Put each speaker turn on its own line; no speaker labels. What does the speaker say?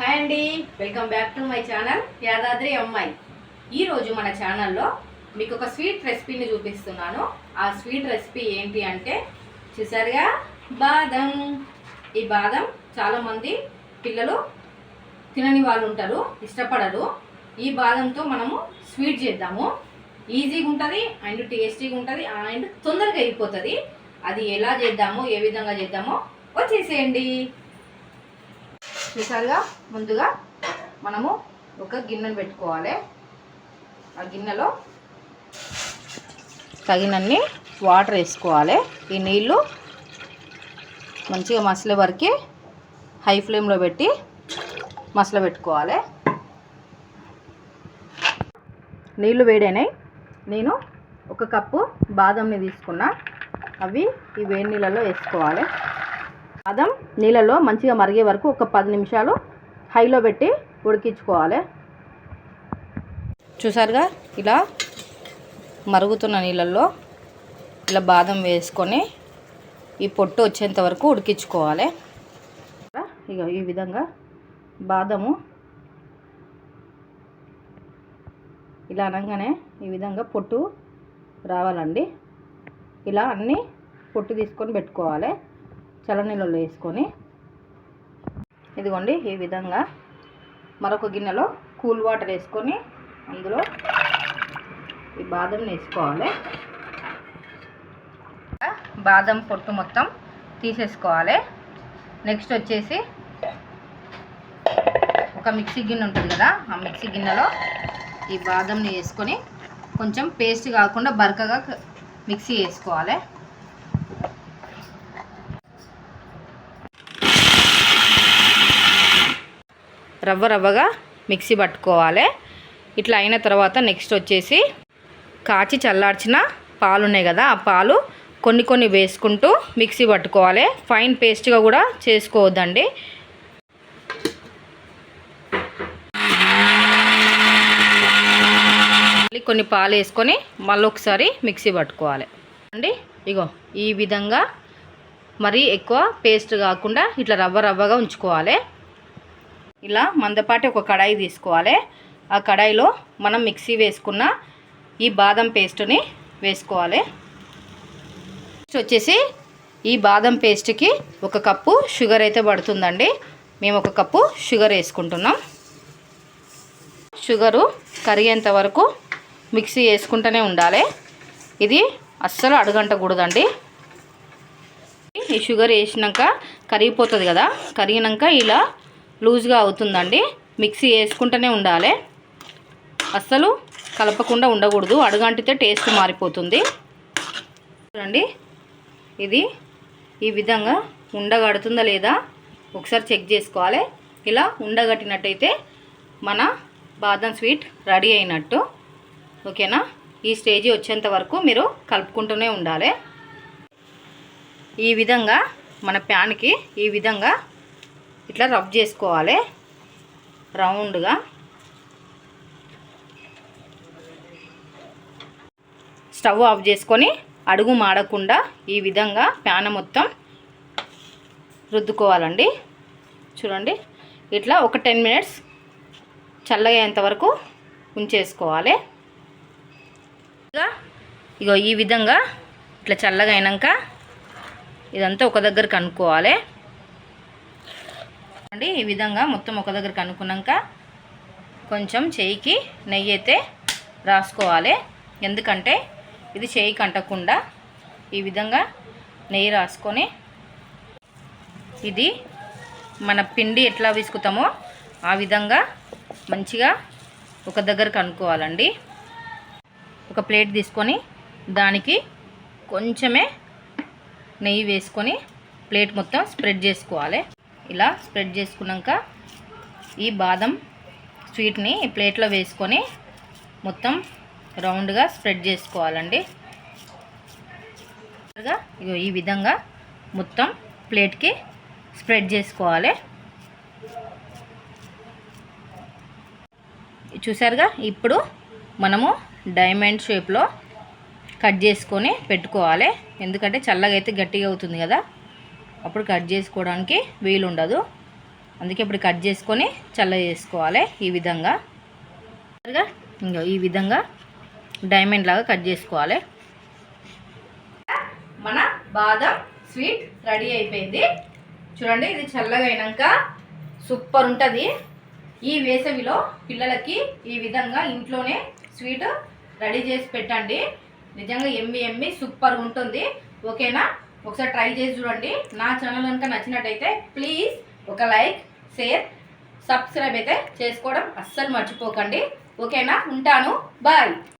Hi అండి. Welcome back to my channel Yadadri అమ్మాయి. ఈరోజు మన ఛానల్లో మీకు ఒక స్వీట్ రెసిపీని చూపిస్తున్నాను. ఆ స్వీట్ రెసిపీ ఏంటి అంటే చూసారుగా? బాదం. ఈ బాదం చాలామంది పిల్లలు తినని వాళ్ళు ఉంటారు ఇష్టపడరు. ఈ బాదంతో మనము స్వీట్ చేద్దాము. ఈజీగా ఉంటుంది అండ్ టేస్టీగా ఉంటుంది అండ్ తొందరగా అయిపోతుంది. అది ఎలా చేద్దామో ఏ విధంగా చేద్దామో వచ్చేసేయండి. చూసారుగా? ముందుగా మనము ఒక గిన్నెను పెట్టుకోవాలి. ఆ గిన్నెలో తగినన్ని వాటర్ వేసుకోవాలి. ఈ నీళ్ళు మంచిగా మసలే వరకు హై ఫ్లేమ్లో పెట్టి మసల పెట్టుకోవాలి. నీళ్ళు వేడైనాయి. నేను ఒక కప్పు బాదంని తీసుకున్నా. అవి ఈ వేడి నీళ్ళలో వేసుకోవాలి. బాదం నీళ్ళలో మంచిగా మరిగే వరకు ఒక పది నిమిషాలు హైలో పెట్టి ఉడికించుకోవాలి. చూసారుగా? ఇలా మరుగుతున్న నీళ్ళల్లో ఇలా బాదం వేసుకొని ఈ పొట్టు వచ్చేంత వరకు ఉడికించుకోవాలి. ఇక ఈ విధంగా బాదము ఇలా అనగానే ఈ విధంగా పొట్టు రావాలండి. ఇలా అన్నీ పొట్టు తీసుకొని పెట్టుకోవాలి. చల్లనీళ్ళలో వేసుకొని ఇదిగోండి ఈ విధంగా మరొక గిన్నెలో కూల్ వాటర్ వేసుకొని అందులో ఈ బాదం వేసుకోవాలి. బాదం పొట్టు మొత్తం తీసేసుకోవాలి. నెక్స్ట్ వచ్చేసి ఒక మిక్సీ గిన్నె ఉంటుంది కదా ఆ మిక్సీ గిన్నెలో ఈ బాదంని వేసుకొని కొంచెం పేస్ట్ కాకుండా బరకగా మిక్సీ వేసుకోవాలి. రవ్వ రవ్వగా మిక్సీ పట్టుకోవాలి. ఇట్లా అయిన తర్వాత నెక్స్ట్ వచ్చేసి కాచి చల్లార్చిన పాలు ఉన్నాయి కదా ఆ పాలు కొన్ని కొన్ని వేసుకుంటూ మిక్సీ పట్టుకోవాలి. ఫైన్ పేస్ట్గా కూడా చేసుకోవద్దండి. మళ్ళీ కొన్ని పాలు వేసుకొని మళ్ళీ ఒకసారి మిక్సీ పట్టుకోవాలి. అండి ఇగో ఈ విధంగా మరీ ఎక్కువ పేస్ట్ కాకుండా ఇట్లా రవ్వ రవ్వగా ఉంచుకోవాలి. ఇలా మందపాటి ఒక కడాయి తీసుకోవాలి. ఆ కడాయిలో మనం మిక్సీ వేసుకున్న ఈ బాదం పేస్ట్ని వేసుకోవాలి. నెక్స్ట్ వచ్చేసి ఈ బాదం పేస్ట్కి ఒక కప్పు షుగర్ అయితే పడుతుందండి. మేము ఒక కప్పు షుగర్ వేసుకుంటున్నాం. షుగరు కరిగేంత వరకు మిక్సీ వేసుకుంటూనే ఉండాలి. ఇది అస్సలు అడుగంటకూడదండి. ఈ షుగర్ వేసినాక కరిగిపోతుంది కదా కరిగినాక ఇలా లూజ్గా అవుతుందండి. మిక్సీ వేసుకుంటూనే ఉండాలి. అస్సలు కలపకుండా ఉండకూడదు. అడుగంటితే టేస్ట్ మారిపోతుంది. చూడండి. ఇది ఈ విధంగా ఉండగడుతుందా లేదా ఒకసారి చెక్ చేసుకోవాలి. ఇలా ఉండగట్టినట్టయితే మన బాదం స్వీట్ రెడీ అయినట్టు. ఓకేనా? ఈ స్టేజ్ వచ్చేంత వరకు మీరు కలుపుకుంటూనే ఉండాలి. ఈ విధంగా మన ప్యాన్కి ఈ విధంగా ఇట్లా రబ్ చేసుకోవాలి. రౌండ్గా. స్టవ్ ఆఫ్ చేసుకొని అడుగు మాడకుండా ఈ విధంగా ప్యాన్ మొత్తం రుద్దుకోవాలండి. చూడండి ఇట్లా ఒక టెన్ మినిట్స్ చల్లగయ్యేంత వరకు ఉంచేసుకోవాలి. ఇగో ఈ విధంగా ఇట్లా చల్లగా అయినాక ఇదంతా ఒక దగ్గర కనుక్కోవాలి. చూడండి ఈ విధంగా మొత్తం ఒక దగ్గర కనుక్కున్నాక కొంచెం చేయికి నెయ్యి అయితే రాసుకోవాలి. ఎందుకంటే ఇది చేయికి అంటకుండా ఈ విధంగా నెయ్యి రాసుకొని ఇది మన పిండి ఎట్లా విసుకుతామో ఆ విధంగా మంచిగా ఒక దగ్గర కనుక్కోవాలండి. ఒక ప్లేట్ తీసుకొని దానికి కొంచెమే నెయ్యి వేసుకొని ప్లేట్ మొత్తం స్ప్రెడ్ చేసుకోవాలి. ఇలా స్ప్రెడ్ చేసుకున్నాక ఈ బాదం స్వీట్ని ప్లేట్లో వేసుకొని మొత్తం రౌండ్గా స్ప్రెడ్ చేసుకోవాలండి. ఈ విధంగా మొత్తం ప్లేట్కి స్ప్రెడ్ చేసుకోవాలి. చూసారుగా? ఇప్పుడు మనము డైమండ్ షేప్లో కట్ చేసుకొని పెట్టుకోవాలి. ఎందుకంటే చల్లగా అయితే గట్టిగా అవుతుంది కదా. అప్పుడు కట్ చేసుకోవడానికి వీలు ఉండదు అందుకే ఇప్పుడు కట్ చేసుకొని చల్ల చేసుకోవాలి ఈ విధంగా. ఇంకా ఈ విధంగా డైమండ్ లాగా కట్ చేసుకోవాలి. మన బాదం స్వీట్ రెడీ అయిపోయింది. చూడండి ఇది చల్లగా అయినాక సూపర్ ఉంటుంది. ఈ వేసవిలో పిల్లలకి ఈ విధంగా ఇంట్లోనే స్వీట్ రెడీ చేసి పెట్టండి. నిజంగా ఎమ్మి ఎమ్మి సూపర్ ఉంటుంది. ఓకేనా? ఒకసారి ట్రై చేసి చూడండి. నా ఛానల్ కనుక నచ్చినట్టయితే ప్లీజ్ ఒక లైక్ షేర్ సబ్స్క్రైబ్ అయితే చేసుకోవడం అస్సలు మర్చిపోకండి. ఓకేనా? ఉంటాను. బాయ్.